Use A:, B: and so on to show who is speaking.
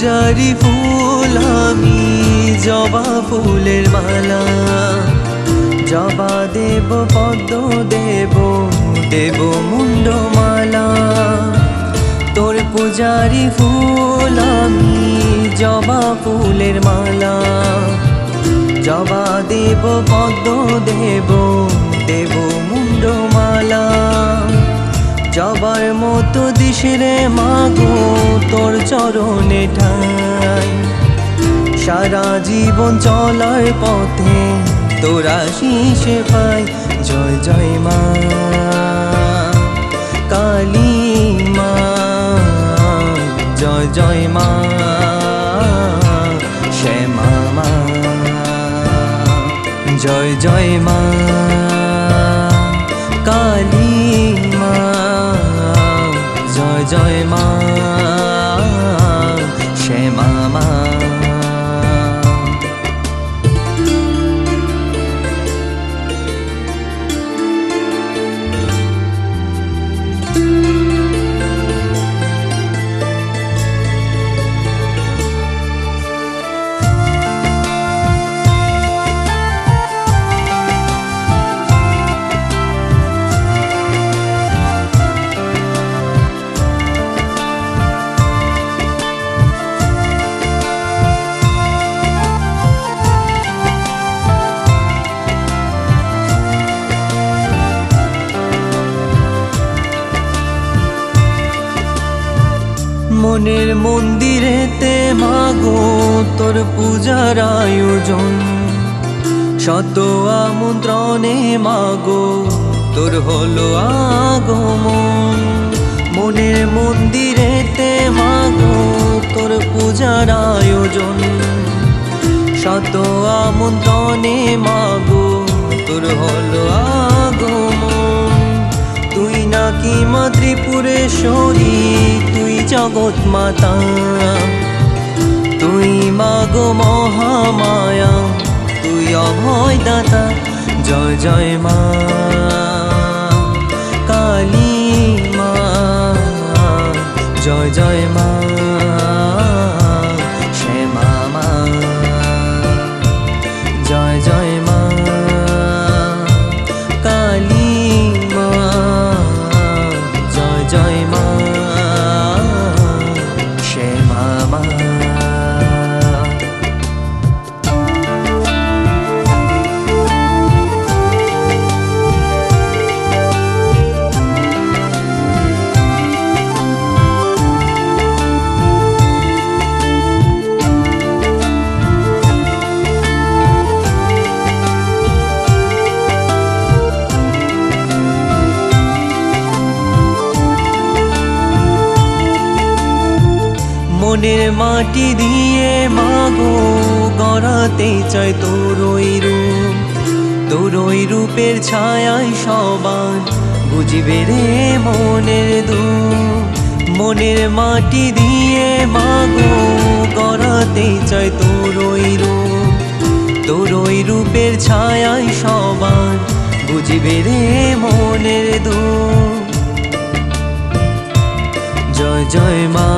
A: পূজারি ফুল, আমি জবা ফুলের মালা। জবা দেব, পদ্ম দেব দেব মুন্ডমালা তোর পূজারি ফুল, আমি জবা ফুলের মালা। জবা দেব, পদ্ম দেব দেব মুন্ডমালা জবার মতো দিশরে মাগো, তোর চরণে ঠাই। সারা জীবন চলার পথে তোরা শীষে পাই। জয় জয় মা, কালী মা, জয় জয় মা, শ্যামা মা, জয় জয় মা, কালী জয় মা। মনের মন্দিরেতে মাগো তোর পূজার আয়োজন। শত আমন্ত্রণে মাগো, তোর হলো আগমন। মনের মন্দিরেতে মাগো তোর পূজার আয়োজন। শত আমন্ত্রণে মাগো, তোর হলো আগমন। তুই নাকি মা তুই জগৎ মাতা তুই মাগো মহামায়া, তুই অভয় দাতা জয় জয় মা, কালী মা, জয় জয় মা। মনের মাটি দিয়ে মাগো, গড়াতে চাই তোরই রূপ। তোরই রূপের ছায়ায় সবার বুঝবে রে মনের দু মনের মাটি দিয়ে মাগো, গড়াতে চাই তোরই রূপ। তোরই রূপের ছায়ায় সবার বুঝবে রে মনের মা জয় জয় মা।